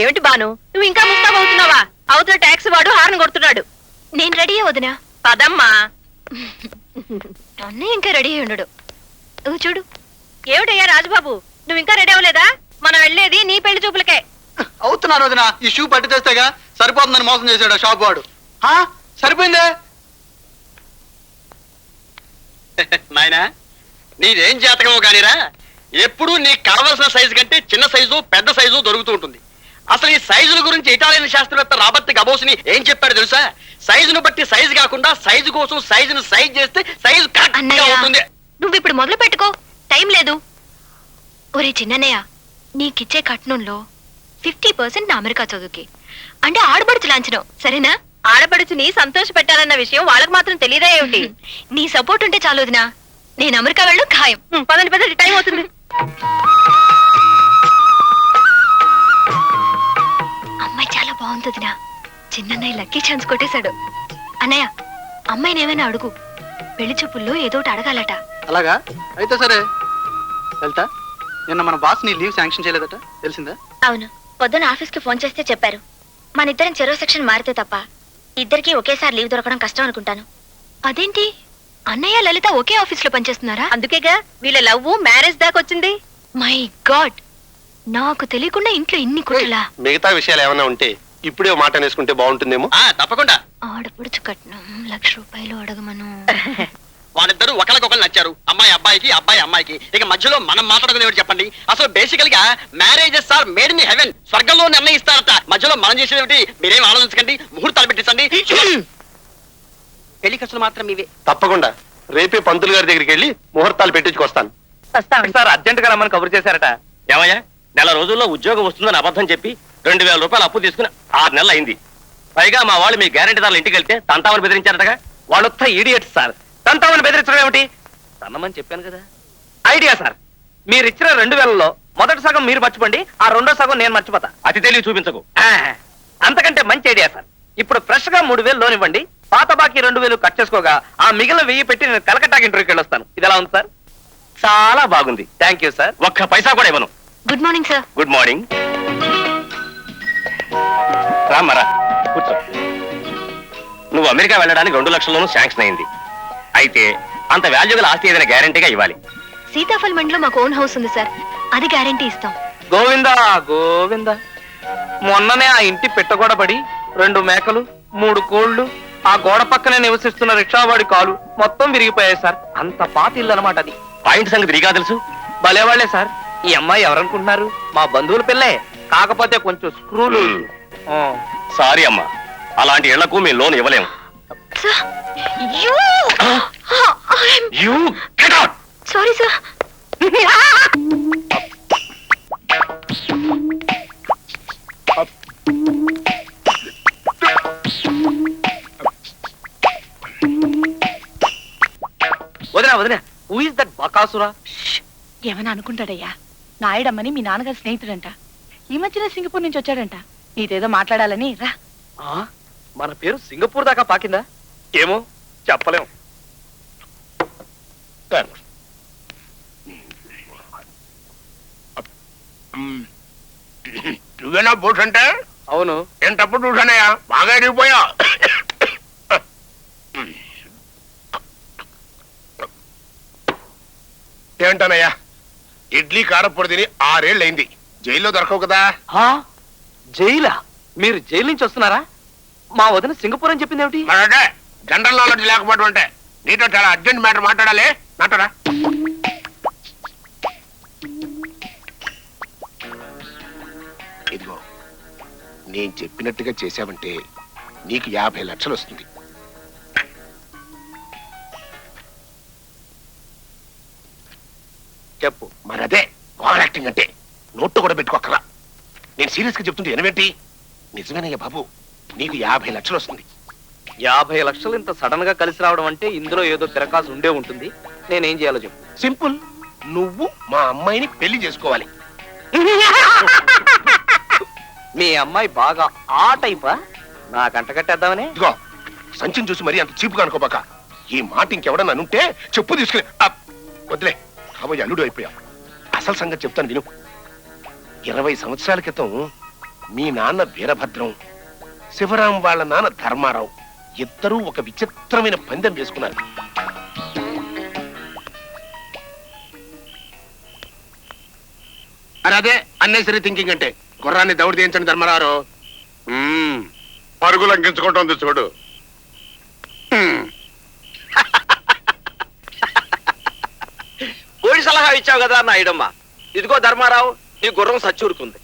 ఏమిటి బాను? నువ్వు ఇంకా ముస్తాబ్ అవుతున్నావా? అవతల ట్యాక్సీ వాడు హార్న్ కొడుతున్నాడు. నేను రెడీ వదినా. పదమ్మా. అన్నయ్య ఇంకా రెడీ అయి ఉండడు. ఇదిగో చూడు. ఏమిటయ్యా రాజుబాబు? నువ్వు ఇంకా రెడీ అవ్వలేదా? మనం వెళ్ళేది నీ పెళ్ళి చూపులకే. అవుతున్నా రోజున ఈ షూ పట్టి తెస్తేగా సరిపోతుందని మోసం చేశాడు ఆ షాప్ వాడు. హా? సరిపోయిందే? నాయనా నీదేం జాతకమో కానీరా. ఎప్పుడూ నీకు కావలసిన సైజు కంటే చిన్న సైజు పెద్ద సైజు దొరుకుతూ ఉంటుంది. అసలు ఈ సైజుల గురించి ఇటాలియన్ శాస్త్రవేత్త రాబర్ట్ గబోస్ని ఏం చెప్పాడు తెలుసా? సైజును బట్టి సైజు కాకుండా సైజు కోసం సైజును సైజ్ చేస్తే సైజు కరెక్ట్ అన్నయ్య అవుతుంది. నువ్వు ఇప్పుడు మొదలు పెట్టుకో. టైం లేదు. ఒరే చిన్నన్నయ్య నీకిచ్చే కట్నంలో ఫిఫ్టీ పర్సెంట్ నా అమెరికా చదువుకి. అంటే ఆడబడుచు లాంఛనం సరేనా? ఆడపడుచుని సంతోష పెట్టాలన్న విషయం వాళ్ళకి మాత్రం తెలియదా ఏమిటి? నీ సపోర్ట్ ఉంటే చాలు వదినా. నేను అమెరికా వెళ్ళడం ఖాయం. పదండి పదండి టైం అవుతుంది. వదినా చిన్నన్నయ్య లక్కీ ఛాన్స్ కొట్టేశాడు. అన్నయ్య అమ్మాయిని ఏమైనా అడుగు. పెళ్ళి చూపుల్లో ఏదో ఒకటి అడగాలట. అలాగా? అయితే సరే. వెళ్తా నిన్న మన బాస్ నీ లీవ్ శాంక్షన్ చేయలేదట. తెలిసిందా? అవును. పొద్దున ఆఫీస్కి ఫోన్ చేస్తే చెప్పారు. మన ఇద్దరం చెరో సెక్షన్ మారితే తప్ప ఇద్దరికి ఒకేసారి లీవ్ దొరకడం కష్టం అనుకుంటాను. అదేంటి? అన్నయ్య లలిత ఒకే ఆఫీస్లో పనిచేస్తున్నారా? అందుకేగా వీళ్ళ లవ్ మ్యారేజ్ దాకా వచ్చింది. My god! నాకు తెలియకుండా ఇంట్లో ఇన్ని కుట్రలా? మిగతా విషయాలు ఏమైనా ఉంటే ఇప్పుడే ఓ మాట అనేసుకుంటే బాగుంటుందేమో? ఆ తప్పకుండా. ఆడపడుచు కట్నం లక్ష రూపాయలు అడగమను. వాళ్ళిద్దరూ ఒకరికొకరు నచ్చారు. అమ్మాయి అబ్బాయికి అబ్బాయి అమ్మాయికి. ఇక మధ్యలో మనం మాట్లాడుకునేవాడు చెప్పండి. అసలు బేసికల్గా marriages are made in heaven స్వర్గంలో నిర్ణయిస్తారట మధ్యలో మనం చేసేది మీరేం ఆలోచించకండి. ముహూర్తాలు పెట్టించండి. పెళ్ళి ఖర్చులు మాత్రం ఇవే. తప్పకుండా. రేపే పంతులు గారి దగ్గరికి వెళ్ళి ముహూర్తాలు పెట్టించుకొస్తాను. సార్ అర్జెంట్గా రమ్మని కబురు చేశారట. ఏమయ్యా? నెల రోజుల్లో ఉద్యోగం వస్తుందని అబద్ధం చెప్పి రెండు వేల రూపాయలు అప్పు తీసుకుని ఆరు నెలలు అయింది. పైగా మా వాళ్ళు మీ గ్యారెంటీదారులు ఇంటికి వెళ్తే తంతామని బెదిరించారటగా? వాళ్ళొత్త ఈడియట్ సార్. తంతామని బెదిరించడం ఏమిటి? తన్నమని చెప్పాను కదా. Idea sir. మీరు ఇచ్చిన రెండు వేలలో మొదటి సగం మీరు మర్చిపోండి ఆ రెండో సగం నేను మర్చిపోతా. అతి తెలివి చూపించకు. ఆ, అంతకంటే మంచి ఐడియా సార్. ఇప్పుడు ఫ్రెష్గా మూడు వేలు లోన్ ఇవ్వండి పాత బాకీ రెండు వేలు కట్ చేసుకోగా ఆ మిగిలిన వెయ్యి పెట్టి నేను కలకట్టాకి ఇంటర్వ్యూకి వెళ్ళొస్తాను. ఇది ఎలా ఉంది సార్? చాలా బాగుంది. థ్యాంక్ యూ సార్ ఒక్క పైసా కూడా ఇవ్వను. Good morning sir good morning రామరా కూర్చో. నువ్వు అమెరికా వెళ్ళడానికి రెండు లక్షల్లోనూ శాంక్షన్ అయింది. అయితే అంత వాల్యూ గల ఆస్తి ఏదైనా గ్యారంటీగా ఇవ్వాలి. సీతాఫల్ మండిలో మాకు ఓన్ హౌస్ ఉంది సార్. అది గ్యారంటీ ఇస్తాం. గోవిందా గోవిందా. మొన్ననే ఆ ఇంటి పెట్టగొడబడి రెండు మేకలు మూడు కోళ్ళు ఆ గోడ పక్కనే నివసిస్తున్న రిక్షావాడి కాలు మొత్తం విరిగిపోయాయి సార్. అంత పాత ఇల్లు అనమాట అది. పాయింట్ సంగతి నీకా తెలుసు? భలేవాళ్ళే సార్. ఈ అమ్మాయి ఎవరనుకుంటున్నారు? మా బంధువుల పిల్లే. కాకపోతే కొంచెం స్క్రూలు. సారీ అమ్మా. అలాంటి ఇళ్ళకు మేము లోన్ ఇవ్వలేము. Sir you you get out sorry sir వదినా వదినా హూ ఇస్ దట్ బకాసురా? ఏమని అనుకుంటాడయ్యా? నాయుడమ్మని మీ నాన్నగారి స్నేహితుడంట. ఈ మధ్యన సింగపూర్ నుంచి వచ్చాడంట. నీదేదో మాట్లాడాలని రా. ఆ, మన పేరు సింగపూర్ దాకా పాకిందా? ఏమో చెప్పలేం. నువ్వేనా బోట్ అంటే? అవును. నేను తప్పుడు చూసానయ్యా బాగా ఎడిగిపోయా ఏంటనయ్యా ఇడ్లీ కారపొడి తిని ఆరేళ్ళు అయింది జైల్లో దొరకవు కదా. ఆ, జైలా? మీరు జైలు నుంచి వస్తున్నారా? మా వదిన సింగపూర్ అని చెప్పింది ఏమిటి? మరంటే జనరల్ నాలెడ్జ్ లేకపోవడం అంటే. నీతో చాలా అర్జెంట్ మ్యాటర్ మాట్లాడాలి. నాటరా ఇదిగో నేను చెప్పినట్టుగా చేశావంటే నీకు యాభై లక్షలు వస్తుంది. చెప్పు. మరి అదే ఓవర్ యాక్టింగ్ అంటే. నోట్టు కూడా పెట్టుకోకరా నేను సీరియస్గా చెప్తుంటే ఎనవేంటి? నిజమేనయ్య బాబు నీకు యాభై లక్షలు వస్తుంది. యాభై లక్షలు ఇంత సడన్గా కలిసి రావడం అంటే ఇందులో ఏదో తిరకాసు ఉండే ఉంటుంది. నేనేం చేయాలో చెప్పు. సింపుల్ నువ్వు మా అమ్మాయిని పెళ్ళి చేసుకోవాలి. మీ అమ్మాయి బాగా ఆ టైపా? నాకంట కట్టేద్దామని? ఇదిగో సంచిని చూసి మరీ అంత చీపుగా అనుకోబాక. ఈ మాట ఇంకెవడన్నా అనుంటే చెప్పు తీసుకుని! వదిలే కాబోయే అల్లుడు అయిపోయా. అసలు సంగతి చెప్తాను విను. ఇరవై సంవత్సరాల క్రితం మీ నాన్న వీరభద్రం శివరాం వాళ్ళ నాన్న ధర్మారావు ఇద్దరూ ఒక విచిత్రమైన పందెం వేసుకున్నారు. మరి అదే అన్నెసరీ థింకింగ్ అంటే. గుర్రాన్ని దౌడు తీయించండి ధర్మారావు. మ్మ్. పరుగు లంకించుకుంటోంది చూడు. పోయి సలహా ఇచ్చావు కదా నాయుడమ్మ. ఇదిగో ధర్మారావు నీ గుర్రం సచ్చూరుకుంది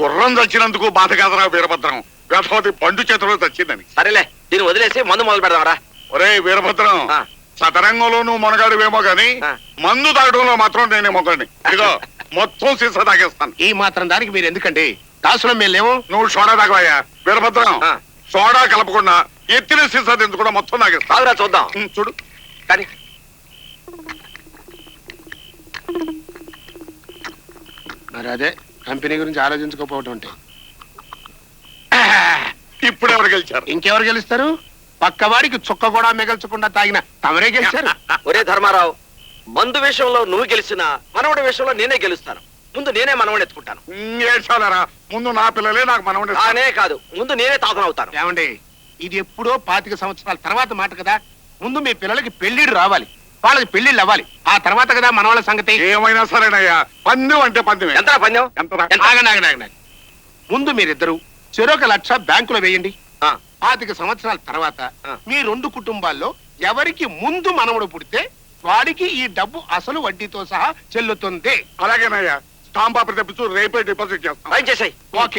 గుర్రం చచ్చినందుకు బాధ కాదరా వీరభద్రం. గతవతి పండు చేతిలో చచ్చిందని. సరేలే దీన్ని వదిలేసి మందు మొదలు పెడదాంరా. ఒరే వీరభద్రం ఆ. సతరంగంలో నువ్వు మొనగాడివేమో గాని ఆ. మందు తాగడంలో మాత్రం నేనే మొగండి ఇదిగో మొత్తం సీసా తాగేస్తాను. ఈ మాత్రం దానికి మీరు ఎందుకండి? దాసులం మేము లేవు నువ్వు సోడా తాగవయ్యా. వీరభద్రం ఆ. సోడా కలపకుండా ఎత్తిన సీసా దించకుండా మొత్తం తాగేస్తా చూద్దాం. చూడు. కానీ మరి అదే కంపెనీ గురించి ఆలోచించుకోకపోవటం అంటే. ఇప్పుడు ఎవరు గెలిచారు? ఇంకెవరు గెలుస్తారు? పక్కవాడికి చుక్క కూడా మిగల్చకుండా తాగిన తమరే గెలిచారు. ఒరే ధర్మారావు మందు విషయంలో నువ్వు గెలిచినా మనవడి విషయంలో నేనే గెలుస్తాను. ముందు నేనే మనవని ఎత్తుకుంటాను. ఏడ్చాలరా ముందు నా పిల్లలే నాకు మనవడే కానే కాదు ముందు నేనే తాతనవుతాను ఏమండి ఇది ఎప్పుడో పాతిక సంవత్సరాల తర్వాత మాట కదా. ముందు మీ పిల్లలకి పెళ్ళిళ్ళు రావాలి. వాళ్ళకి పెళ్ళిళ్ళు అవ్వాలి. ఆ తర్వాత కదా మన వాళ్ళ సంగతి. ఏమైనా సరేనయ్యా. పందెం అంటే ఎంత పందెం? ఎంత? ఆగండి, ఆగండి, ఆగండి. ముందు మీరిద్దరు చెరొక లక్ష బ్యాంకులో వేయండి. పాతిక సంవత్సరాల తర్వాత. మీ రెండు కుటుంబాల్లో ఎవరికి ముందు మనవడు పుడితే వాడికి ఈ డబ్బు అసలు వడ్డీతో సహా చెల్లుతుంది. అలాగేనయ్యా. స్టాంప్ పేపర్ తెప్పించు రేపే డిపాజిట్ చేస్తాం. ఓకే.